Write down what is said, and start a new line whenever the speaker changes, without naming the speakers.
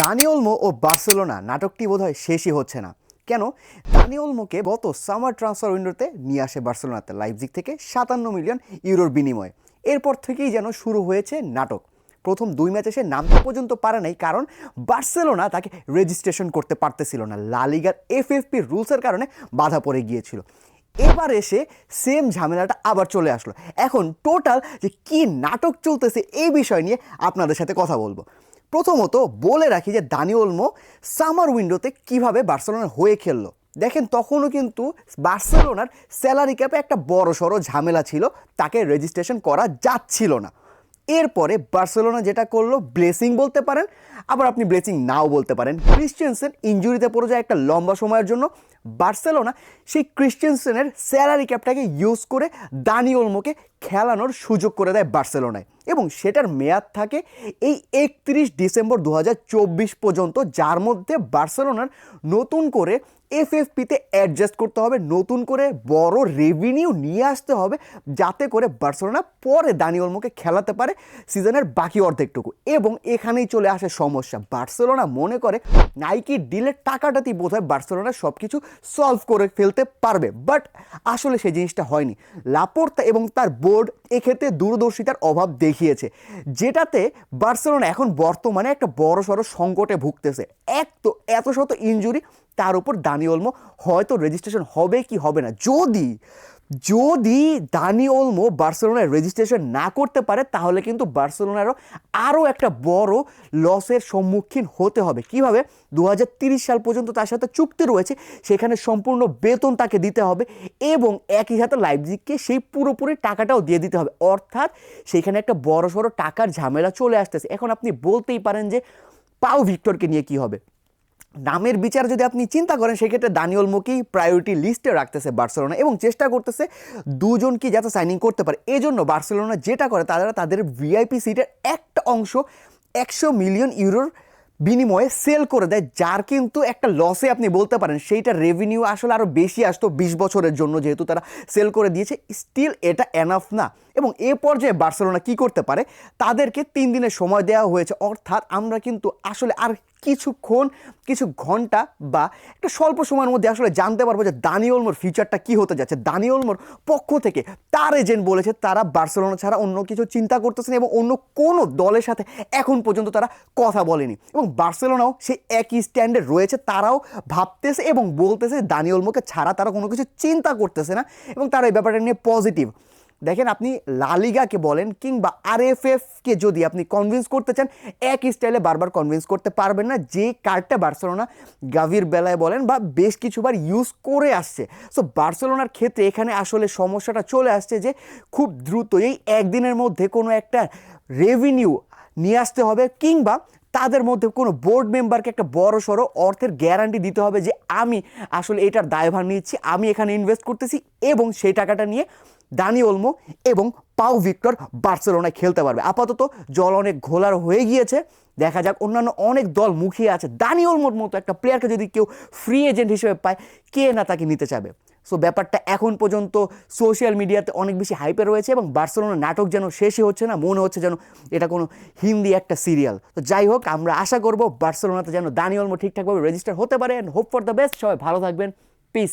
দানিওলমো ও Barcelona নাটকটি বোধহয় শেষই হচ্ছে না। কেন? দানিওলমোকে গত সামার ট্রান্সফার উইন্ডোতে নিয়ে আসে বার্সেলোনাতে লাইপজিগ থেকে সাতান্ন মিলিয়ন ইউরোর বিনিময়ে। এরপর থেকেই যেন শুরু হয়েছে নাটক। প্রথম দুই ম্যাচে সে নামতে পর্যন্ত পারে নাই, কারণ বার্সেলোনা তাকে রেজিস্ট্রেশন করতে পারতেছিল না। লালিগার এফএফপি রুলসের কারণে বাধা পড়ে গিয়েছিল। এবার এসে সেম ঝামেলাটা আবার চলে আসলো। এখন টোটাল যে কি নাটক চলতেছে এই বিষয় নিয়ে আপনাদের সাথে কথা বলব। প্রথমত বলে রাখি যে দানি ওলমো সামার উইন্ডোতে কীভাবে বার্সেলোনার হয়ে খেললো। দেখেন তখনও কিন্তু বার্সেলোনার স্যালারি ক্যাপে একটা বড় সড়ো ঝামেলা ছিল, তাকে রেজিস্ট্রেশন করা যাচ্ছিল না। এরপরে বার্সেলোনা যেটা করল, ব্লেসিং বলতে পারেন, আবার আপনি ব্লেসিং নাও বলতে পারেন। ক্রিশ্চিয়ানসেন ইঞ্জুরিতে পড়ে যায় একটা লম্বা সময়ের জন্য বার্সেলোনা সেই ক্রিশ্চিয়ানসেনের স্যালারি ক্যাপটাকে ইউজ করে দানি ওলমোকে খেলানোর সুযোগ করে দেয় বার্সেলোনায়। এবং সেটার মেয়াদ থাকে এই একত্রিশ ডিসেম্বর দু হাজার চব্বিশ পর্যন্ত, যার মধ্যে বার্সেলোনার নতুন করে এফএফপিতে অ্যাডজাস্ট করতে হবে, নতুন করে বড় রেভিনিউ নিয়ে আসতে হবে যাতে করে বার্সেলোনা পরে দানি ওলমোকে খেলাতে পারে সিজনের বাকি অর্ধেকটুকু। এবং এখানেই চলে আসে সমস্যা। বার্সেলোনা মনে করে নাইকি ডিলের টাকাটাতেই বোধ হয় বার্সেলোনা সব কিছু সলভ করে ফেলতে পারবে। বাট আসলে সেই জিনিসটা হয়নি। লাপোর্তা এবং তার বোর্ড এক্ষেত্রে দূরদর্শিতার অভাব দেখিয়েছে, যেটাতে বার্সেলোনা এখন বর্তমানে একটা বড় সড়ো সংকটে ভুগতেছে। এক তো এত শত ইঞ্জুরি তার উপর দানি ওলমো হয়তো রেজিস্ট্রেশন হবে কি হবে না। যদি যদি দানি ওলমো বার্সেলোনায় রেজিস্ট্রেশন না করতে পারে, তাহলে কিন্তু বার্সেলোনারও আরও একটা বড় লসের সম্মুখীন হতে হবে। কীভাবে? দু সাল পর্যন্ত তার সাথে চুক্তি রয়েছে, সেখানে সম্পূর্ণ বেতন তাকে দিতে হবে এবং একই সাথে লাইভজিককে সেই পুরোপুরি টাকাটাও দিয়ে দিতে হবে। অর্থাৎ সেখানে একটা বড় সড়ো টাকার ঝামেলা চলে আসতেছে। এখন আপনি বলতেই পারেন যে পাও ভিক্টরকে নিয়ে কি হবে? নামের বিচার যদি আপনি চিন্তা করেন, সেক্ষেত্রে দানিওল মুকেই প্রায়োরিটি লিস্টে রাখতেছে বার্সেলোনা এবং চেষ্টা করতেছে দুজন কি যাতে সাইনিং করতে পারে। এজন্য বার্সেলোনা যেটা করে, তারা তাদের ভিআইপি সিটের একটা অংশ একশো মিলিয়ন ইউরোর বিনিময়ে সেল করে দেয়, যার কিন্তু একটা লসে আপনি বলতে পারেন। সেইটা রেভিনিউ আসলে আরও বেশি আসতো বিশ বছরের জন্য যেহেতু তারা সেল করে দিয়েছে। স্টিল এটা এনাফ না। এবং এ পর্যায়ে বার্সেলোনা কি করতে পারে? তাদেরকে তিন দিনের সময় দেওয়া হয়েছে। অর্থাৎ আমরা কিন্তু আসলে আর কিছুক্ষণ, কিছু ঘণ্টা বা একটা স্বল্প সময়ের মধ্যে আসলে জানতে পারব যে দানিওলমোর ফিউচারটা কী হতে যাচ্ছে। দানিওলমোর পক্ষ থেকে তার এজেন্ট বলেছে, তারা বার্সেলোনা ছাড়া অন্য কিছু চিন্তা করতেছেন এবং অন্য কোনো দলের সাথে এখন পর্যন্ত তারা কথা বলেনি। এবং বার্সেলোনাও সে একই স্ট্যান্ডে রয়েছে, তারাও ভাবতেছে এবং বলতেছে দানিওলমোকে ছাড়া তারা কোনো কিছু চিন্তা করতেছে না এবং তারা এই ব্যাপারটা নিয়ে পজিটিভ দেখেন আপনি লালিগাকে বলেন কিংবা আরএফএফকে যদি আপনি কনভিন্স করতে চান এক স্টাইলে বারবার কনভিন্স করতে পারবেন না। যে কার্ডটা বার্সেলোনা গাভির বেলায় বলেন বা বেশ কিছুবার ইউজ করে আসছে। সো বার্সেলোনার ক্ষেত্রে এখানে আসলে সমস্যাটা চলে আসছে যে খুব দ্রুত এই একদিনের মধ্যে কোনো একটা রেভিনিউ নিয়ে আসতে হবে কিংবা তাদের মধ্যে কোনো বোর্ড মেম্বারকে একটা বড় সড়ো অর্থের গ্যারান্টি দিতে হবে যে আমি আসলে এটার দায়ভার নিচ্ছি, আমি এখানে ইনভেস্ট করতেছি এবং সেই টাকাটা নিয়ে দানি ওলমো এবং পাও ভিক্টর বার্সেলোনায় খেলতে পারবে। আপাতত জল অনেক ঘোলার হয়ে গিয়েছে, দেখা যাক অন্যান্য অনেক দল মুখিয়ে আছে। দানি ওলমোর মতো একটা প্লেয়ারকে যদি কেউ ফ্রি এজেন্ট হিসেবে পায়, কে না তাকে নিতে চাবে? সো ব্যাপারটা এখন পর্যন্ত সোশ্যাল মিডিয়াতে অনেক বেশি হাইপে রয়েছে এবং বার্সেলোনা নাটক যেন শেষই হচ্ছে না, মনে হচ্ছে যেন এটা কোনো হিন্দি একটা সিরিয়াল তো যাই হোক, আমরা আশা করব বার্সেলোনাতে যেন দানিওলমো ঠিকঠাকভাবে রেজিস্টার হতে পারে and hope for the best সবাই ভালো থাকবেন। পিস